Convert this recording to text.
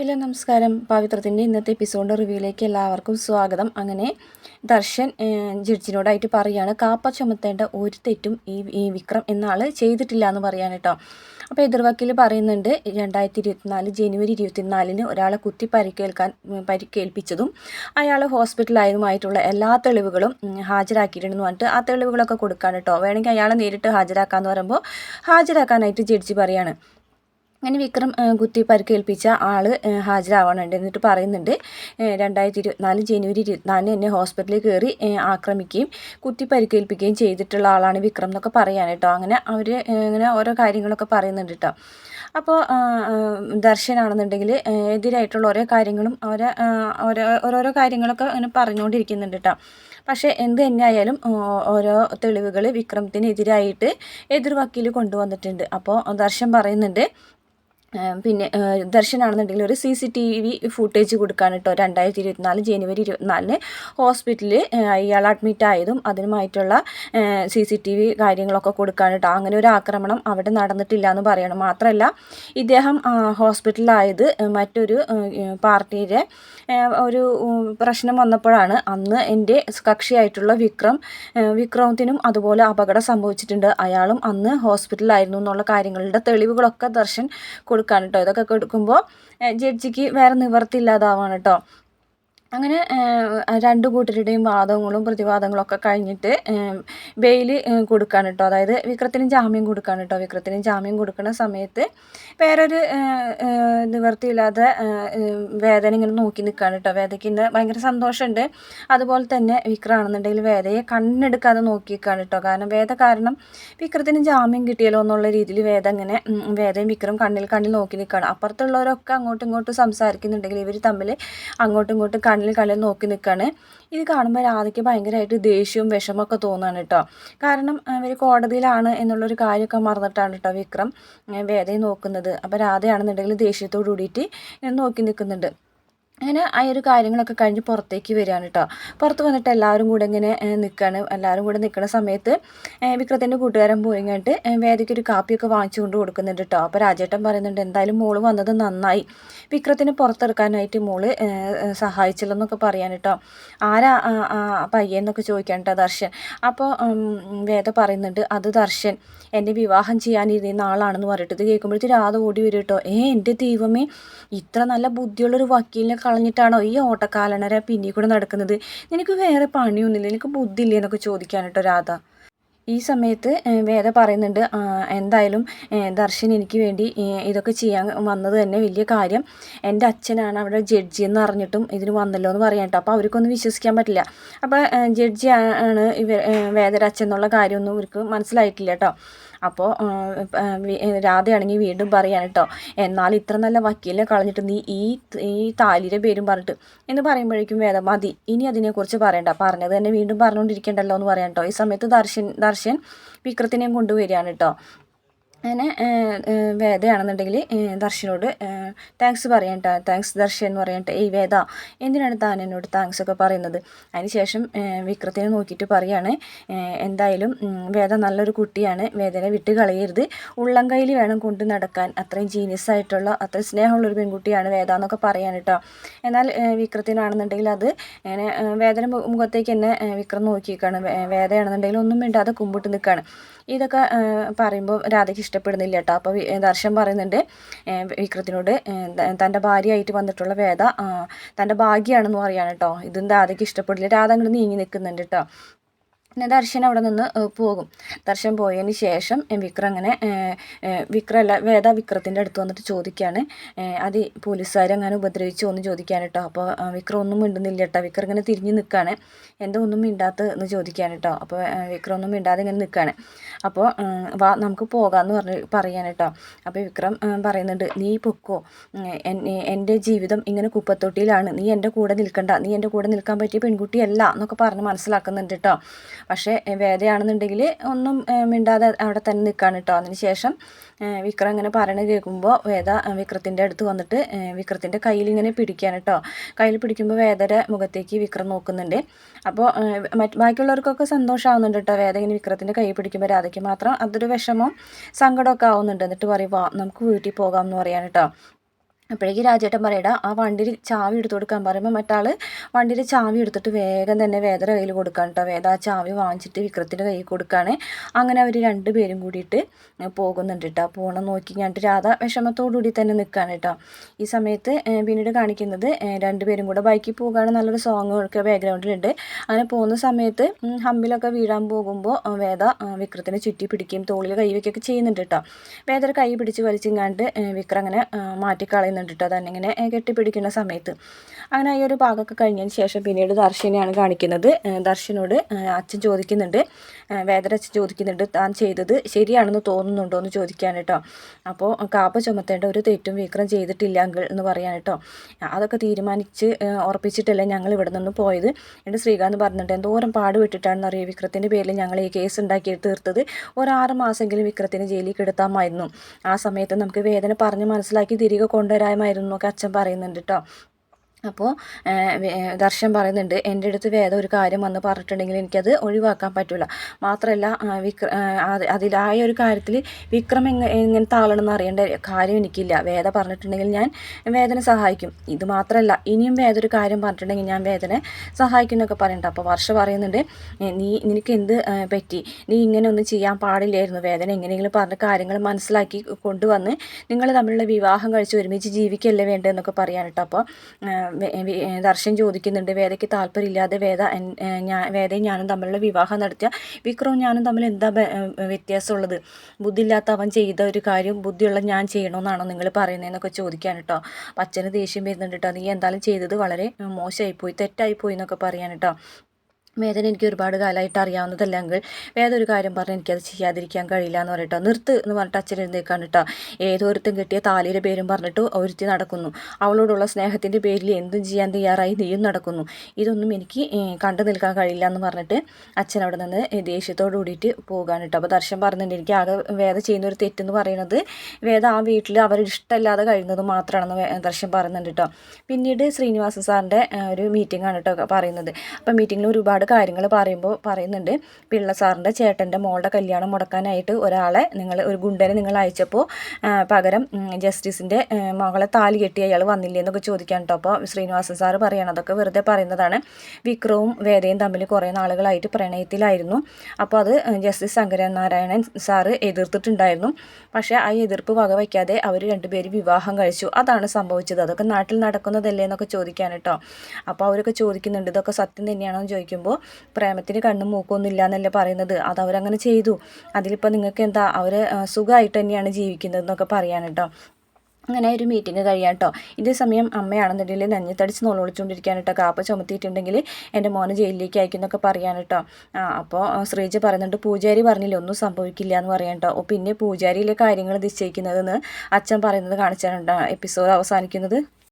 Hello നമസ്കാരം. പവിത്രത്തിന്റെ ഇന്നത്തെ episode റിവ്യൂയിലേക്ക് എല്ലാവർക്കും സ്വാഗതം. അങ്ങനെ ദർശൻ ജഡ്ജിനോടായിട്ട് പറയാണ് കാപ്പ ചുമത്തേണ്ട ഒരു തെറ്റും ഈ ഈ വിക്രം എന്ന ആൾ ചെയ്തിട്ടില്ല എന്ന് പറയാൻ കേട്ടോ അപ്പോൾ എതിർവക്കീൽ പറയുന്നുണ്ട് രണ്ടായിരത്തി ഇരുപത്തിനാല് ജനുവരി ഇരുപത്തിനാലിന് ഒരാളെ കുത്തി പരിക്കേൽക്കാൻ പരിക്കേൽപ്പിച്ചതും അയാൾ ഹോസ്പിറ്റലായതുമായിട്ടുള്ള എല്ലാ തെളിവുകളും ഹാജരാക്കിയിട്ടുണ്ടെന്ന് പറഞ്ഞിട്ട് ആ തെളിവുകളൊക്കെ കൊടുക്കാൻ കേട്ടോ വേണമെങ്കിൽ അയാളെ നേരിട്ട് ഹാജരാക്കാമെന്ന് പറയുമ്പോൾ ഹാജരാക്കാനായിട്ട് ജഡ്ജി പറയാണ്. അങ്ങനെ വിക്രം കുത്തി പരിക്കേൽപ്പിച്ച ആൾ ഹാജരാവണുണ്ട് എന്നിട്ട് പറയുന്നുണ്ട് രണ്ടായിരത്തി ഇരുപത്തിനാല് ജനുവരി ഇരുപത്തിനാലിന് എന്നെ ഹോസ്പിറ്റലിൽ കയറി ആക്രമിക്കുകയും കുത്തി പരിക്കേൽപ്പിക്കുകയും ചെയ്തിട്ടുള്ള ആളാണ് വിക്രം എന്നൊക്കെ പറയാൻ കേട്ടോ. അങ്ങനെ അവർ ഇങ്ങനെ ഓരോ കാര്യങ്ങളൊക്കെ പറയുന്നുണ്ട് കേട്ടോ. അപ്പോൾ ദർശനാണെന്നുണ്ടെങ്കിൽ എതിരായിട്ടുള്ള ഓരോ കാര്യങ്ങളും ഓരോ ഓരോ ഓരോരോ കാര്യങ്ങളൊക്കെ അങ്ങനെ പറഞ്ഞുകൊണ്ടിരിക്കുന്നുണ്ട് കേട്ടോ. പക്ഷേ എന്ത് തന്നെയായാലും ഓരോ തെളിവുകൾ വിക്രമത്തിനെതിരായിട്ട് എതിർ വക്കീൽ കൊണ്ടുവന്നിട്ടുണ്ട്. അപ്പോൾ ദർശൻ പറയുന്നുണ്ട് പിന്നെ ദർശനാണെന്നുണ്ടെങ്കിൽ ഒരു C C T V footage കൊടുക്കാൻ കേട്ടോ രണ്ടായിരത്തി ഇരുപത്തിനാല് ജനുവരി ഇരുപത്തിനാലിന് ഹോസ്പിറ്റലിൽ ഇയാൾ അഡ്മിറ്റ് ആയതും അതിനുമായിട്ടുള്ള സി സി ടി വി കാര്യങ്ങളൊക്കെ കൊടുക്കാൻ കേട്ടോ അങ്ങനെ ഒരു ആക്രമണം അവിടെ നടന്നിട്ടില്ല എന്ന് പറയണം. മാത്രമല്ല ഇദ്ദേഹം ഹോസ്പിറ്റലിലായത് മറ്റൊരു പാർട്ടിയുടെ ഒരു പ്രശ്നം വന്നപ്പോഴാണ് അന്ന് എന്റെ കക്ഷിയായിട്ടുള്ള വിക്രം വിക്രമത്തിനും അതുപോലെ അപകടം സംഭവിച്ചിട്ടുണ്ട്. അയാളും അന്ന് ഹോസ്പിറ്റലിലായിരുന്നു എന്നുള്ള കാര്യങ്ങളുടെ തെളിവുകളൊക്കെ ദർശൻ കൊടുക്കാൻ കേട്ടോ ഇതൊക്കെ കൊടുക്കുമ്പോൾ ജഡ്ജിക്ക് വേറെ നിവർത്തിയില്ലാതാവാണ് കേട്ടോ അങ്ങനെ രണ്ട് കൂട്ടരുടെയും വാദങ്ങളും പ്രതിവാദങ്ങളും ഒക്കെ കഴിഞ്ഞിട്ട് ബെയിൽ കൊടുക്കാൻ കേട്ടോ അതായത് വിക്രത്തിന് ജാമ്യം കൊടുക്കാൻ കേട്ടോ വിക്രത്തിന് ജാമ്യം കൊടുക്കുന്ന സമയത്ത് വേറൊരു നിവർത്തിയില്ലാതെ വേദന ഇങ്ങനെ നോക്കി നിൽക്കുകയാണ് കേട്ടോ വേദയ്ക്ക് ഇന്ന് ഭയങ്കര സന്തോഷമുണ്ട് അതുപോലെ തന്നെ വിക്രമാണെന്നുണ്ടെങ്കിൽ വേദയെ കണ്ണെടുക്കാതെ നോക്കി നിൽക്കുകയാണ് കേട്ടോ കാരണം വേദ കാരണം വിക്രത്തിന് ജാമ്യം കിട്ടിയല്ലോ എന്നുള്ള രീതിയിൽ വേദ ഇങ്ങനെ വേദയും വിക്രം കണ്ണിൽ കണ്ണിൽ നോക്കി നിൽക്കുകയാണ് അപ്പുറത്തുള്ളവരൊക്കെ അങ്ങോട്ടും ഇങ്ങോട്ടും സംസാരിക്കുന്നുണ്ടെങ്കിൽ ഇവർ തമ്മിൽ അങ്ങോട്ടും ഇങ്ങോട്ടും കണ്ണിൽ കണ്ണിൽ നോക്കി നിൽക്കുകയാണ് ഇത് കാണുമ്പോൾ രാധയ്ക്ക് ഭയങ്കരമായിട്ട് ദേഷ്യവും വിഷമമൊക്കെ തോന്നുകയാണ് കേട്ടോ കാരണം ഇവർ കോടതിയിലാണ് എന്നുള്ളൊരു കാര്യമൊക്കെ മറന്നിട്ടാണ് കേട്ടോ വിക്രം വേദയെ നോക്കുന്നത്. അപ്പോൾ രാധയാണെന്നുണ്ടെങ്കിൽ ദേഷ്യത്തോടു കൂടിയിട്ട് നോക്കി നിൽക്കുന്നുണ്ട് അങ്ങനെ ആ ഒരു കാര്യങ്ങളൊക്കെ കഴിഞ്ഞ് പുറത്തേക്ക് വരികയാണ് കേട്ടോ. പുറത്ത് വന്നിട്ട് എല്ലാവരും കൂടെ ഇങ്ങനെ നിൽക്കുകയാണ് എല്ലാവരും കൂടെ നിൽക്കുന്ന സമയത്ത് വിക്രത്തിന്റെ കൂട്ടുകാരൻ പോയി കഴിഞ്ഞിട്ട് വേദിക്ക് ഒരു കാപ്പിയൊക്കെ വാങ്ങിച്ചു കൊണ്ട് കൊടുക്കുന്നുണ്ട് കേട്ടോ. അപ്പോൾ രാജേട്ടൻ പറയുന്നുണ്ട് എന്തായാലും മോൾ വന്നത് നന്നായി. വിക്രത്തിനെ പുറത്തെടുക്കാനായിട്ട് മോൾ സഹായിച്ചില്ലെന്നൊക്കെ പറയാൻ കേട്ടോ. ആരാ പയ്യെന്നൊക്കെ ചോദിക്കാൻ കേട്ടോ ദർശൻ. അപ്പോൾ വേദ പറയുന്നുണ്ട് അത് ദർശൻ. എന്നെ വിവാഹം ചെയ്യാനിരുന്ന ആളാണെന്ന് പറഞ്ഞിട്ട് ഇത് കേൾക്കുമ്പോഴത്തേക്ക് രാധ ഓടി വരും കേട്ടോ. ഏ എന്റെ ദൈവമേ ഇത്ര നല്ല ബുദ്ധിയുള്ളൊരു വക്കീലിനെ കളഞ്ഞിട്ടാണോ ഈ ഓട്ടക്കാലണര പിന്നിൽ കൂടെ നടക്കുന്നത്? നിനക്ക് വേറെ പണിയൊന്നുമില്ല. നിനക്ക് ബുദ്ധിയില്ലേ എന്നൊക്കെ ചോദിക്കാൻ കേട്ടോ രാധ. ഈ സമയത്ത് വേദ പറയുന്നുണ്ട് എന്തായാലും ദർശൻ എനിക്ക് വേണ്ടി ഇതൊക്കെ ചെയ്യാൻ വന്നത് തന്നെ വലിയ കാര്യം. എന്റെ അച്ഛനാണ് അവിടെ ജഡ്ജി എന്ന് അറിഞ്ഞിട്ടും ഇതിന് വന്നല്ലോ എന്ന് പറയാൻ കേട്ടോ. അപ്പോൾ അവർക്കൊന്നും വിശ്വസിക്കാൻ പറ്റില്ല. അപ്പോൾ ജഡ്ജി ആണ് ഇവർ വേദരച്ഛൻ അച്ഛൻ എന്നുള്ള കാര്യമൊന്നും ഇവർക്ക് മനസ്സിലായിട്ടില്ല കേട്ടോ. അപ്പോൾ രാധയാണെങ്കിൽ വീണ്ടും പറയാൻ കേട്ടോ എന്നാൽ ഇത്ര നല്ല വക്കീലിനെ കളഞ്ഞിട്ട് നീ ഈ ഈ താലിയുടെ പേരും പറഞ്ഞിട്ട് എന്ന് പറയുമ്പോഴേക്കും വേദം മതി ഇനി അതിനെക്കുറിച്ച് പറയണ്ട പറഞ്ഞത് തന്നെ വീണ്ടും പറഞ്ഞുകൊണ്ടിരിക്കണ്ടല്ലോ എന്ന് പറയാം കേട്ടോ ഈ സമയത്ത് ദർശൻ ദർശൻ വിക്രത്തിനെയും കൊണ്ടുവരികയാണ് കേട്ടോ അങ്ങനെ വേദയാണെന്നുണ്ടെങ്കിൽ ദർശനോട് താങ്ക്സ് പറയണ്ട താങ്ക്സ് ദർശൻ എന്ന് പറയട്ടെ ഈ വേദ എന്തിനാണ് താൻ എന്നോട് താങ്ക്സ് ഒക്കെ പറയുന്നത്? അതിനുശേഷം വിക്രത്തിനെ നോക്കിയിട്ട് പറയാണ് എന്തായാലും വേദ നല്ലൊരു കുട്ടിയാണ് വേദനെ വിട്ട് കളയരുത് ഉള്ളം കയ്യിൽ വേണം കൊണ്ട് നടക്കാൻ അത്രയും ജീനിയസ് ആയിട്ടുള്ള അത്രയും സ്നേഹമുള്ളൊരു പെൺകുട്ടിയാണ് വേദ എന്നൊക്കെ പറയാൻ കേട്ടോ. എന്നാൽ വിക്രത്തിനാണെന്നുണ്ടെങ്കിൽ അത് ഇങ്ങനെ ഏഹ്, വേദന മുഖത്തേക്ക് തന്നെ വിക്രം നോക്കിയിരിക്കുകയാണ് വേദയാണെന്നുണ്ടെങ്കിൽ ഒന്നും മിണ്ടാതെ കുമ്പിട്ട് നിൽക്കുകയാണ് ഇതൊക്കെ പറയുമ്പോൾ രാധയ്ക്ക് ഇഷ്ടപ്പെടുന്നില്ല കേട്ടോ. അപ്പോൾ ദർശൻ പറയുന്നുണ്ട് വിക്രത്തിനോട് തന്റെ ഭാര്യയായിട്ട് വന്നിട്ടുള്ള വേദ തന്റെ ഭാഗ്യമാണെന്ന് പറയാണ് കേട്ടോ. ഇതും രാധയ്ക്ക് ഇഷ്ടപ്പെടില്ല. രാധ അങ്ങോട്ട് നീങ്ങി നിൽക്കുന്നുണ്ട് കേട്ടോ. പിന്നെ ദർശൻ അവിടെ നിന്ന് പോകും. ദർശൻ പോയതിന് ശേഷം വിക്ര അങ്ങനെ വിക്രല്ല വേദ വിക്രത്തിന്റെ അടുത്ത് വന്നിട്ട് ചോദിക്കുകയാണ് അത് പോലീസുകാർ അങ്ങനെ ഒന്ന് ചോദിക്കാൻ കേട്ടോ. അപ്പോൾ വിക്ര ഒന്നും മിണ്ടുന്നില്ല കേട്ടോ. വിക്രം ഇങ്ങനെ തിരിഞ്ഞ് നിൽക്കുകയാണ് എന്തോ ഒന്നും മിണ്ടാത്ത എന്ന് കേട്ടോ. അപ്പോൾ വിക്രം ഒന്നും മിണ്ടാതെ ഇങ്ങനെ നിൽക്കുകയാണ് അപ്പോൾ വാ നമുക്ക് പോകാമെന്ന് പറഞ്ഞ് പറയാൻ കേട്ടോ അപ്പോൾ വിക്രം പറയുന്നുണ്ട് നീ പൊക്കോ. എന്റെ ജീവിതം ഇങ്ങനെ കുപ്പത്തൊട്ടിയിലാണ്. നീ എന്റെ കൂടെ നിൽക്കണ്ട. നീ എന്റെ കൂടെ നിൽക്കാൻ പറ്റിയ പെൺകുട്ടിയല്ല എന്നൊക്കെ പറഞ്ഞ് മനസ്സിലാക്കുന്നുണ്ട് കേട്ടോ പക്ഷേ വേദയാണെന്നുണ്ടെങ്കിൽ ഒന്നും മിണ്ടാതെ അവിടെ തന്നെ നിൽക്കുകയാണ് കേട്ടോ അതിന് ശേഷം വിക്രം ഇങ്ങനെ പറയണത് കേൾക്കുമ്പോൾ വേദ വിക്രത്തിന്റെ അടുത്ത് വന്നിട്ട് വിക്രത്തിന്റെ കയ്യിൽ ഇങ്ങനെ പിടിക്കുകയാണ് കേട്ടോ കയ്യിൽ പിടിക്കുമ്പോൾ വേദയുടെ മുഖത്തേക്ക് വിക്രം നോക്കുന്നുണ്ട്. അപ്പോൾ ബാക്കിയുള്ളവർക്കൊക്കെ സന്തോഷമാവുന്നുണ്ട് കേട്ടോ വേദ ഇങ്ങനെ വിക്രത്തിന്റെ കൈ പിടിക്കുമ്പോൾ രാധയ്ക്ക് മാത്രം അതൊരു വിഷമം സങ്കടമൊക്കെ ആവുന്നുണ്ട്. എന്നിട്ട് പറയും വാ നമുക്ക് വീട്ടിൽ പോകാം എന്ന് പറയാൻ കേട്ടോ. അപ്പോഴേക്ക് രാജേട്ടൻ പറയടാ ആ വണ്ടിയിൽ ചാവി എടുത്തു കൊടുക്കാൻ പറയുമ്പോൾ മറ്റാൾ വണ്ടിയിൽ ചാവി എടുത്തിട്ട് വേഗം തന്നെ വേദന കയ്യിൽ കൊടുക്കാൻ കേട്ടോ വേദ ആ ചാവി വാങ്ങിച്ചിട്ട് വിക്രത്തിന്റെ കയ്യിൽ കൊടുക്കുകയാണ് അങ്ങനെ അവർ രണ്ടുപേരും കൂടിയിട്ട് പോകുന്നുണ്ട് കേട്ടോ പോകണം നോക്കി കണ്ടിട്ട് രാധ വിഷമത്തോടുകൂടി തന്നെ നിൽക്കുകയാണ് കേട്ടോ ഈ സമയത്ത് പിന്നീട് കാണിക്കുന്നത് രണ്ടുപേരും കൂടെ ബൈക്കിൽ പോകുകയാണ്. നല്ലൊരു സോങ്ങുകളൊക്കെ ബാക്ക്ഗ്രൗണ്ടിലുണ്ട് അങ്ങനെ പോകുന്ന സമയത്ത് ഹമ്പിലൊക്കെ വീഴാൻ പോകുമ്പോൾ വേദ വിക്രത്തിനെ ചുറ്റി പിടിക്കുകയും തോളിൽ കൈ വയ്ക്കുകയൊക്കെ ചെയ്യുന്നുണ്ട് കേട്ടോ വേദ കൈ പിടിച്ച് വലിച്ചിങ്ങാണ്ട് വിക്രം അങ്ങനെ മാറ്റിക്കളയുന്നു ചെയ്യുന്നുണ്ട് കേട്ടോ. ഇങ്ങനെ കെട്ടിപ്പിടിക്കുന്ന സമയത്ത്. അങ്ങനെ ഈ ഒരു ഭാഗമൊക്കെ കഴിഞ്ഞതിന് ശേഷം പിന്നീട് ദർശനെയാണ് കാണിക്കുന്നത്. ദർശനോട് അച്ഛൻ ചോദിക്കുന്നുണ്ട്. വേദന അച്ഛൻ ചോദിക്കുന്നുണ്ട്. താൻ ചെയ്തത് ശരിയാണെന്ന് തോന്നുന്നുണ്ടോ എന്ന് ചോദിക്കാൻ കേട്ടോ. അപ്പോൾ കാപ്പ ചുമത്തേണ്ട ഒരു തെറ്റും വിക്രം ചെയ്തിട്ടില്ല അങ്കിൾ എന്ന് പറയാൻ കേട്ടോ. അതൊക്കെ തീരുമാനിച്ച് ഉറപ്പിച്ചിട്ടല്ലേ ഞങ്ങൾ ഇവിടെ നിന്ന് പോയത്. എന്റെ ശ്രീകാന്ത് പറഞ്ഞിട്ട് എന്തോരം പാടുപെട്ടിട്ടാണെന്ന് അറിയാം വിക്രത്തിന്റെ പേരിൽ ഞങ്ങൾ ഈ കേസ് ഉണ്ടാക്കി തീർത്തത് ഒരാറ് മാസമെങ്കിലും വിക്രത്തിന് ജയിലിൽ കിടത്താമായിരുന്നു. ആ സമയത്ത് നമുക്ക് വേദന പറഞ്ഞ് മനസ്സിലാക്കി തിരികെ കൊണ്ടുവരാൻ പ്രായമായിരുന്നു എന്നൊക്കെ അച്ഛൻ പറയുന്നുണ്ട് കേട്ടോ അപ്പോൾ ദർശൻ പറയുന്നുണ്ട് എന്റെ അടുത്ത് വേദം ഒരു കാര്യം വന്ന് പറഞ്ഞിട്ടുണ്ടെങ്കിൽ എനിക്കത് ഒഴിവാക്കാൻ പറ്റില്ല മാത്രമല്ല വിക്ര അതിലായ ഒരു കാര്യത്തിൽ വിക്രം എങ്ങ എങ്ങനത്തെ ആളാണെന്ന് അറിയേണ്ട കാര്യം എനിക്കില്ല. വേദ പറഞ്ഞിട്ടുണ്ടെങ്കിൽ ഞാൻ വേദന സഹായിക്കും. ഇത് മാത്രമല്ല ഇനിയും വേദ ഒരു കാര്യം പറഞ്ഞിട്ടുണ്ടെങ്കിൽ ഞാൻ വേദനെ സഹായിക്കും എന്നൊക്കെ പറയുന്നുണ്ട്. അപ്പോൾ വർഷ പറയുന്നുണ്ട് നീ നിനക്ക് എന്ത് പറ്റി? നീ ഇങ്ങനെ ഒന്നും ചെയ്യാൻ പാടില്ലായിരുന്നു. വേദന എങ്ങനെയെങ്കിലും പറഞ്ഞ കാര്യങ്ങൾ മനസ്സിലാക്കി കൊണ്ടുവന്ന് നിങ്ങൾ തമ്മിലുള്ള വിവാഹം കഴിച്ച് ഒരുമിച്ച് ജീവിക്കല്ലേ വേണ്ടതെന്നൊക്കെ പറയാനിട്ടോ അപ്പോൾ ദർശൻ ചോദിക്കുന്നുണ്ട് വേദയ്ക്ക് താല്പര്യമില്ലാതെ വേദ വേദയും ഞാനും തമ്മിലുള്ള വിവാഹം നടത്തിയ വിക്രവും ഞാനും തമ്മിൽ എന്താ വ്യത്യാസമുള്ളത്? ബുദ്ധിയില്ലാത്ത അവൻ ചെയ്ത ഒരു കാര്യം ബുദ്ധിയുള്ള ഞാൻ ചെയ്യണമെന്നാണോ നിങ്ങൾ പറയുന്നതെന്നൊക്കെ ചോദിക്കാൻ കേട്ടോ അപ്പം അച്ഛന് ദേഷ്യം വരുന്നുണ്ട് കേട്ടോ നീ എന്തായാലും ചെയ്തത് വളരെ മോശമായിപ്പോയി തെറ്റായിപ്പോയി എന്നൊക്കെ പറയാൻ കേട്ടോ വേദന എനിക്ക് ഒരുപാട് കാലമായിട്ട് അറിയാവുന്നതല്ല അങ്കിൾ. വേദ ഒരു കാര്യം പറഞ്ഞ് എനിക്കത് ചെയ്യാതിരിക്കാൻ കഴിയില്ല എന്ന് പറഞ്ഞിട്ടോ. നിർത്ത് എന്ന് പറഞ്ഞിട്ട് അച്ഛൻ എഴുന്നേക്കാണ് കേട്ടോ. ഏതോരുത്തും കിട്ടിയ താലിയുടെ പേരും പറഞ്ഞിട്ട് ഒരുത്തി നടക്കുന്നു. അവളോടുള്ള സ്നേഹത്തിന്റെ പേരിൽ എന്തും ചെയ്യാൻ തയ്യാറായി നീയും നടക്കുന്നു. ഇതൊന്നും എനിക്ക് കണ്ടു നിൽക്കാൻ കഴിയില്ല എന്ന് പറഞ്ഞിട്ട് അച്ഛൻ അവിടെ നിന്ന് ദേഷ്യത്തോട് കൂടിയിട്ട് പോകാൻ കേട്ടോ. അപ്പോൾ ദർശൻ പറഞ്ഞിട്ടുണ്ട് എനിക്ക് ആകെ വേദ ചെയ്യുന്നൊരു തെറ്റെന്ന് പറയുന്നത് വേദ ആ വീട്ടിൽ അവരുടെ ഇഷ്ടമല്ലാതെ കഴിയുന്നത് മാത്രമാണെന്ന് ദർശൻ പറയുന്നുണ്ട് കേട്ടോ. പിന്നീട് ശ്രീനിവാസ സാറിന്റെ ഒരു മീറ്റിംഗ് ആണ് കേട്ടോ പറയുന്നത്. അപ്പോൾ മീറ്റിങ്ങിൽ ഒരുപാട് കാര്യങ്ങൾ പറയുമ്പോൾ പറയുന്നുണ്ട്. പിള്ള സാറിന്റെ ചേട്ടന്റെ മോളുടെ കല്യാണം മുടക്കാനായിട്ട് ഒരാളെ നിങ്ങൾ ഒരു ഗുണ്ടനെ നിങ്ങൾ അയച്ചപ്പോൾ പകരം ജസ്റ്റിസിന്റെ മകളെ താലി കെട്ടി അയാൾ വന്നില്ലേ എന്നൊക്കെ ചോദിക്കാൻ കേട്ടോ അപ്പോൾ ശ്രീനിവാസൻ സാറ് പറയണം അതൊക്കെ വെറുതെ പറയുന്നതാണ്. വിക്രവും വേദയും തമ്മിൽ കുറേ നാളുകളായിട്ട് പ്രണയത്തിലായിരുന്നു. അപ്പോൾ അത് ജസ്റ്റിസ് ശങ്കരനാരായണൻ സാറ് എതിർത്തിട്ടുണ്ടായിരുന്നു. പക്ഷേ ആ എതിർപ്പ് വകവയ്ക്കാതെ അവർ രണ്ടുപേരും വിവാഹം കഴിച്ചു. അതാണ് സംഭവിച്ചത്. അതൊക്കെ നാട്ടിൽ നടക്കുന്നതല്ലേ എന്നൊക്കെ ചോദിക്കാൻ കേട്ടോ അപ്പോൾ അവരൊക്കെ ചോദിക്കുന്നുണ്ട് ഇതൊക്കെ സത്യം തന്നെയാണോ എന്ന് ചോദിക്കുമ്പോൾ പറയുമ്പോൾ പ്രേമത്തിന് കണ്ണും മൂക്കൊന്നും ഇല്ല എന്നല്ലേ പറയുന്നത്. അത് അവരങ്ങനെ ചെയ്തു. അതിലിപ്പോൾ നിങ്ങൾക്ക് എന്താ അവർ സുഖമായിട്ട് തന്നെയാണ് ജീവിക്കുന്നത് എന്നൊക്കെ പറയാൻ കേട്ടോ. അങ്ങനെ ഒരു മീറ്റിംഗ് കഴിയാം കേട്ടോ ഇതേ സമയം അമ്മയാണെന്നുണ്ടെങ്കിൽ നെഞ്ഞത്തടിച്ച് നോളൊളിച്ചുകൊണ്ടിരിക്കാൻ കേട്ടോ കാപ്പ ചുമത്തിയിട്ടുണ്ടെങ്കിൽ എന്റെ മോനെ ജയിലിലേക്ക് അയക്കുന്നൊക്കെ പറയാൻ കേട്ടോ അപ്പോൾ ശ്രീജ പറയുന്നുണ്ട് പൂജാരി പറഞ്ഞില്ല ഒന്നും സംഭവിക്കില്ല എന്ന് പറയാൻ കേട്ടോ പിന്നെ പൂജാരിയിലെ കാര്യങ്ങൾ നിശ്ചയിക്കുന്നതെന്ന് അച്ഛൻ പറയുന്നത് കാണിച്ചാണ് എപ്പിസോഡ് അവസാനിക്കുന്നത്.